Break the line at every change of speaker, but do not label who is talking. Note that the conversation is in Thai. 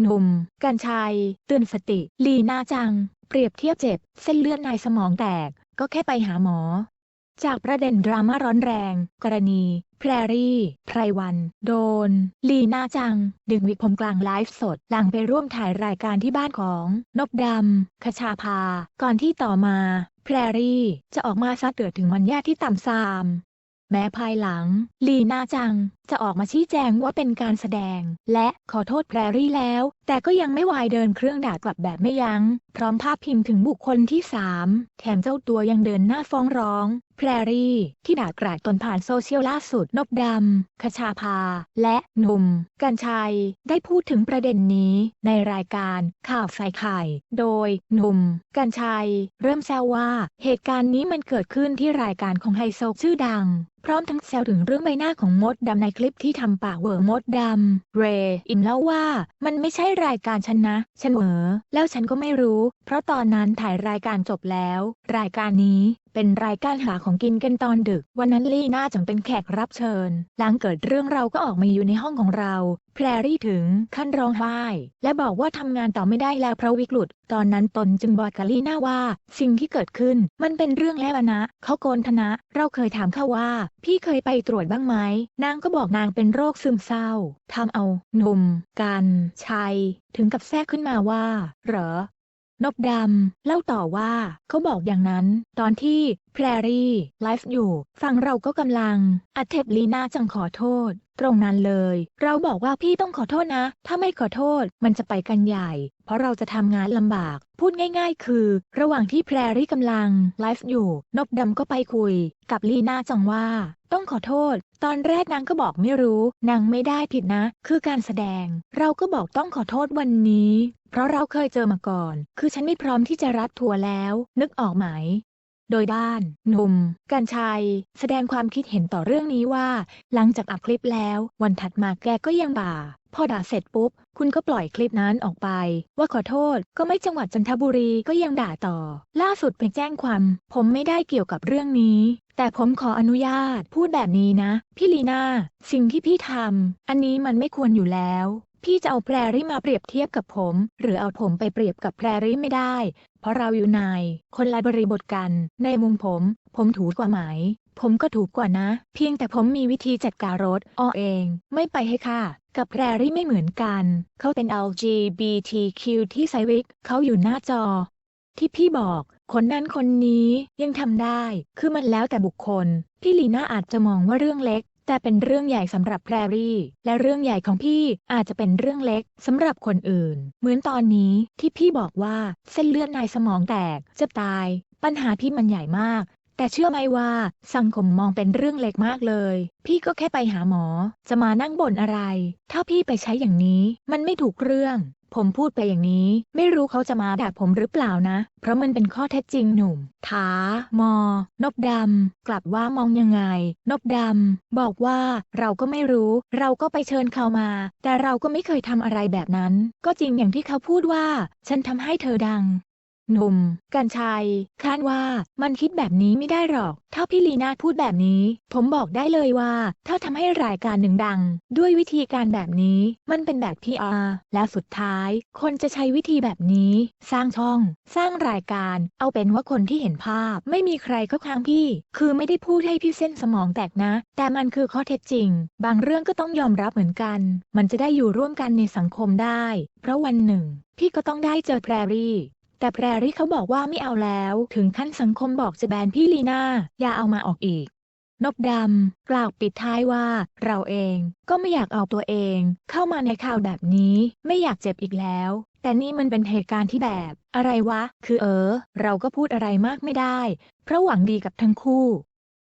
หนุ่ม กัญชัย เตือนสติ ลีน่าจัง เปรียบเทียบเจ็บ เส้นเลือดในสมองแตก ก็แค่ไปหาหมอ จากประเด็นดราม่าร้อนแรง กรณี แพรรี่ ไพรวัน โดน ลีน่าจัง ดึงวิกผมกลางไลฟ์สด หลังไปร่วมถ่ายรายการที่บ้านของนบดำคชาภา ก่อนที่ต่อมา แพรรี่ จะออกมาซัดเดือดถึงวันแย่ที่ต่ำซาม แม้ภายหลัง ลีน่าจัง จะออกมาชี้แจงว่าเป็นการแสดง และขอโทษแพรรี่แล้ว แต่ก็ยังไม่วายเดินเครื่องด่ากลับแบบไม่ยัง้ง พร้อมภาพพิมพ์ถึงบุคคลที่สามแถมเจ้าตัวยังเดินหน้าฟ้องร้อง แพรรี่ ที่ด่ากราดตนผ่านโซเชียลล่าสุดนบดำคชาภา และหนุ่ม กัญชัย ได้พูดถึงประเด็นนี้ ในรายการข่าวใส่ไข่ โดยหนุ่ม กัญชัย เริ่มแซวว่าเหตุการณ์นี้มันเกิดขึ้นที่รายการของไฮโซชื่อดัง พร้อมทั้งแซวถึงเรื่องใบหน้าของมดดำในคลิปที่ทำปากเวอมดดำ เรอินเล่าว่า มันไม่ใช่รายการฉันนะ ฉันเหวอแล้วฉันก็ไม่รู้ เพราะตอนนั้นถ่ายรายการจบแล้ว รายการนี้ เป็นรายการหาของกินกันตอนดึก วันนั้นลี่น่าจังเป็นแขกรับเชิญ หลังเกิดเรื่องเราก็ออกมาอยู่ในห้องของเรา แพรรี่ถึงขั้นร้องไห้ และบอกว่าทำงานต่อไม่ได้แล้วเพราะวิกฤต ตอนนั้นตนจึงบอกกับลี่น่าว่า สิ่งที่เกิดขึ้นมันเป็นเรื่องแล้วนะเขาโกนธนะ เราเคยถามเขาว่า พี่เคยไปตรวจบ้างไหมนางก็บอกนางเป็นโรคซึมเศร้าทำเอาหนุ่ม กันชัยถึงกับแทรกขึ้นมาว่า เหรอ นบดำ เล่าต่อว่าเขาบอกอย่างนั้น ตอนที่แพรรี่ไลฟ์อยู่ฝั่งเราก็กำลัง อัดเทปลีน่าจังขอโทษ ตรงนั้นเลย เราบอกว่าพี่ต้องขอโทษนะ ถ้าไม่ขอโทษมันจะไปกันใหญ่ เพราะเราจะทำงานลำบาก พูดง่าย ๆ คือ ระหว่างที่แพรรี่กำลังไลฟ์อยู่ นบดำก็ไปคุย กับลีน่าจังว่า ต้องขอโทษ ตอนแรกนางก็บอกไม่รู้ นางไม่ได้ผิดนะ คือการแสดง เราก็บอกต้องขอโทษวันนี้ เพราะเราเคยเจอมาก่อน คือฉันไม่พร้อมที่จะรับทัวร์แล้ว นึกออกไหม โดยด้าน หนุ่ม กัญชัย แสดงความคิดเห็นต่อเรื่องนี้ว่า หลังจากอัดคลิปแล้ว วันถัดมาแกก็ยังด่า พอด่าเสร็จปุ๊บ คุณก็ปล่อยคลิปนั้นออกไป ว่าขอโทษ ก็ไม่จังหวัดจันทบุรีก็ยังด่าต่อ ล่าสุดไปแจ้งความ ผมไม่ได้เกี่ยวกับเรื่องนี้ แต่ผมขออนุญาตพูดแบบนี้นะ พี่ลีน่า สิ่งที่พี่ทำอันนี้มันไม่ควรอยู่แล้ว พี่จะเอาแพรรี่มาเปรียบเทียบกับผม หรือเอาผมไปเปรียบกับแพรรี่ไม่ได้ เพราะเราอยู่ในคนละบริบทกัน ในมุมผม ผมถูกกว่าไหม ผมก็ถูกกว่านะ เพียงแต่ผมมีวิธีจัดการรถออเอง ไม่ไปให้ค่ะ กับแพรรี่ไม่เหมือนกัน เขาเป็น LGBTQ ที่ไซวิกเขาอยู่หน้าจอ ที่พี่บอกคนนั้นคนนี้ยังทำได้ คือมันแล้วแต่บุคคล พี่ลีน่าอาจจะมองว่าเรื่องเล็ก แต่เป็นเรื่องใหญ่สำหรับแพรรี่ และเรื่องใหญ่ของพี่อาจจะเป็นเรื่องเล็กสำหรับคนอื่น เหมือนตอนนี้ที่พี่บอกว่าเส้นเลือดในสมองแตกจะตาย ปัญหาพี่มันใหญ่มาก แต่เชื่อไหมว่าสังคมมองเป็นเรื่องเล็กมากเลย พี่ก็แค่ไปหาหมอ จะมานั่งบ่นอะไร ถ้าพี่ไปใช้อย่างนี้ มันไม่ถูกเรื่อง ผมพูดไปอย่างนี้ ไม่รู้เขาจะมาด่าผมหรือเปล่านะ เพราะมันเป็นข้อเท็จจริงหนุ่ม ถา มอ นบดำ กลับว่ามองยังไง นบดำ บอกว่าเราก็ไม่รู้ เราก็ไปเชิญเขามา แต่เราก็ไม่เคยทำอะไรแบบนั้น ก็จริงอย่างที่เขาพูดว่า ฉันทำให้เธอดัง หนุ่ม กัญชัยคาดว่ามันคิดแบบนี้ไม่ได้หรอก ถ้าพี่ลีนาพูดแบบนี้ ผมบอกได้เลยว่า ถ้าทำให้รายการหนึ่งดัง ด้วยวิธีการแบบนี้มันเป็นแบบ PR แล้วสุดท้าย คนจะใช้วิธีแบบนี้ สร้างช่อง สร้างรายการ เอาเป็นว่าคนที่เห็นภาพ ไม่มีใครเข้าข้างพี่ คือไม่ได้พูดให้พี่เส้นสมองแตกนะ แต่มันคือข้อเท็จจริง บางเรื่องก็ต้องยอมรับเหมือนกัน มันจะได้อยู่ร่วมกันในสังคมได้ เพราะวันหนึ่ง พี่ก็ต้องได้เจอแพรรี่ แต่แพรรี่เขาบอกว่าไม่เอาแล้ว ถึงขั้นสังคมบอกจะแบนพี่ลีน่า อย่าเอามาออกอีกนบดำกล่าวปิดท้ายว่า เราเองก็ไม่อยากเอาตัวเอง เข้ามาในข่าวแบบนี้ ไม่อยากเจ็บอีกแล้ว แต่นี่มันเป็นเหตุการณ์ที่แบบ อะไรวะ คือเออ เราก็พูดอะไรมากไม่ได้ เพราะหวังดีกับทั้งคู่